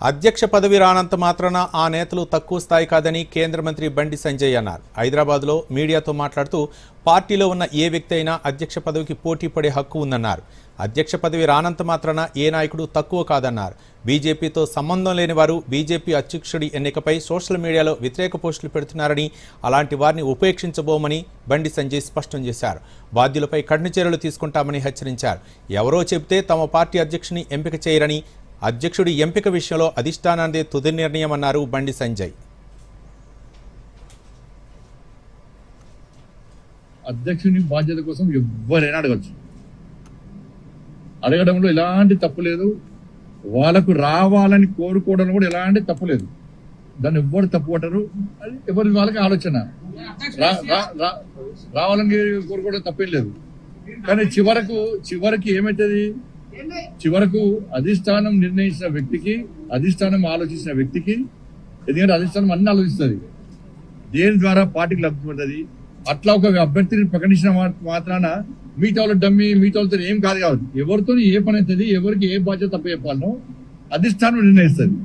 అధ్యక్ష పదవి రానంత మాత్రాన ఆ నేతలు తక్కువ స్థాయి కాదని కేంద్ర మంత్రి బండి సంజయ్ అన్నారు. హైదరాబాద్లో మీడియాతో మాట్లాడుతూ పార్టీలో ఉన్న ఏ వ్యక్తి అయినా అధ్యక్ష పదవికి పోటీ పడే హక్కు ఉందన్నారు. అధ్యక్ష పదవి రానంత మాత్రాన ఏ నాయకుడు తక్కువ కాదన్నారు. బీజేపీతో సంబంధం లేని వారు బీజేపీ అధ్యక్షుడి ఎన్నికపై సోషల్ మీడియాలో వ్యతిరేక పోస్టులు పెడుతున్నారని అలాంటి వారిని ఉపేక్షించబోమని బండి సంజయ్ స్పష్టం చేశారు. బాధ్యులపై కఠిన చర్యలు తీసుకుంటామని హెచ్చరించారు. ఎవరో చెబితే తమ పార్టీ అధ్యక్షుని ఎంపిక చేయరని అధ్యక్షుడి ఎంపిక విషయంలో అధిష్టానాన్ని తుది నిర్ణయమన్నారు బండి సంజయ్. అధ్యక్షుని బాధ్యత కోసం ఎవరైనా అడగచ్చు. అడగడంలో ఎలాంటి తప్పు లేదు. వాళ్ళకు రావాలని కోరుకోవడంలో కూడా ఎలాంటి తప్పు లేదు. దాన్ని ఎవ్వరు తప్పు పట్టరు. అది ఎవరి వాళ్ళకి ఆలోచన. రా- రా- రావాలని కోరుకోవడం తప్పేం లేదు. కానీ చివరకు చివరికి ఏమవుతుంది చివరకు అధిష్టానం నిర్ణయించిన వ్యక్తికి అధిష్టానం ఆలోచించిన వ్యక్తికి ఎందుకంటే అధిష్టానం అన్ని ఆలోచిస్తుంది. దేని ద్వారా పార్టీకి లబ్ధి పడుతుంది అట్లా ఒక అభ్యర్థిని ప్రకటించిన మాత్రాన మిగతా వాళ్ళు డమ్మి మిగతా వాళ్ళతో ఏం కాదు కాదు ఎవరితో ఏ పని అవుతుంది ఎవరికి ఏ బాధ్యత తప్ప చెప్పాలనో అధిష్టానం నిర్ణయిస్తుంది.